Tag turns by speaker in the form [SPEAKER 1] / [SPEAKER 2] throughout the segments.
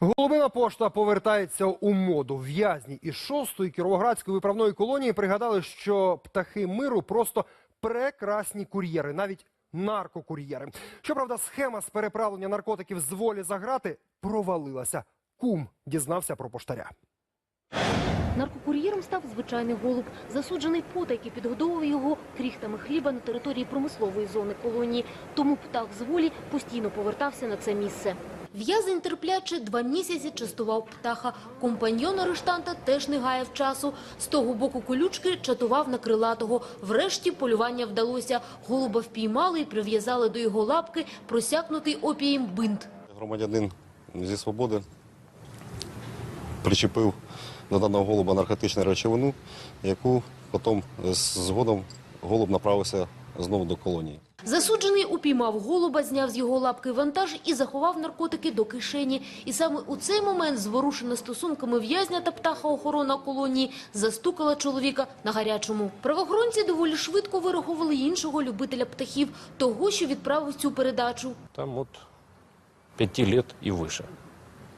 [SPEAKER 1] Голубина пошта повертається у моду. В'язні із шостої кіровоградської виправної колонії пригадали, що птахи миру просто прекрасні кур'єри, навіть наркокур'єри. Щоправда, схема з переправлення наркотиків з волі за грати провалилася. Кум дізнався про поштаря.
[SPEAKER 2] Наркокур'єром став звичайний голуб, засуджений потайки підгодовував його кріхтами хліба на території промислової зони колонії. Тому птах з волі постійно повертався на це місце. В'язень терпляче два місяці частував птаха. Компаньйон арештанта теж не гаяв часу. З того боку колючки чатував на крилатого. Врешті полювання вдалося. Голуба впіймали і прив'язали до його лапки просякнутий опієм бинт.
[SPEAKER 3] Громадянин зі свободи причепив до даного голуба наркотичну речовину, яку потім згодом голуб направився знову до колонії.
[SPEAKER 2] Засуджений упіймав голуба, зняв з його лапки вантаж і заховав наркотики до кишені. І саме у цей момент, зворушена стосунками в'язня та птаха охорона колонії, застукала чоловіка на гарячому. Правоохоронці доволі швидко вирахували іншого любителя птахів, того, що відправив цю передачу.
[SPEAKER 4] там от 5 лет и выше.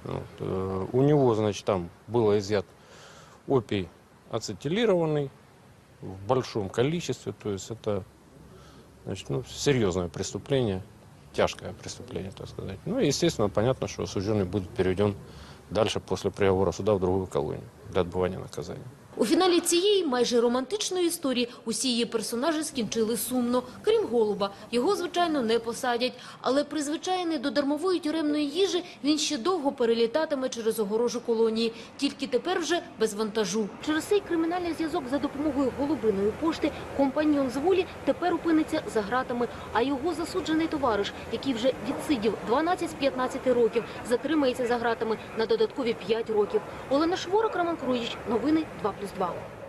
[SPEAKER 4] Вот, э, у него, значит, там было изъят опий ацетилированный в большом количестве, то есть это значит, ну, серьезное преступление, тяжкое преступление, так сказать. Ну и, естественно, понятно, что осужденный будет переведен дальше после приговора суда в другую колонию для отбывания наказания.
[SPEAKER 2] У фіналі цієї майже романтичної історії усі її персонажі скінчили сумно, крім голуба. Його, звичайно, не посадять. Але призвичайний до дармової тюремної їжі він ще довго перелітатиме через огорожу колонії. Тільки тепер вже без вантажу. Через цей кримінальний зв'язок за допомогою голубиної пошти компаньйон з волі тепер опиниться за гратами. А його засуджений товариш, який вже відсидів 12 з 15 років, затримається за гратами на додаткові 5 років. Олена Шворок, Роман Круїч. Новини 2+,2. Bom.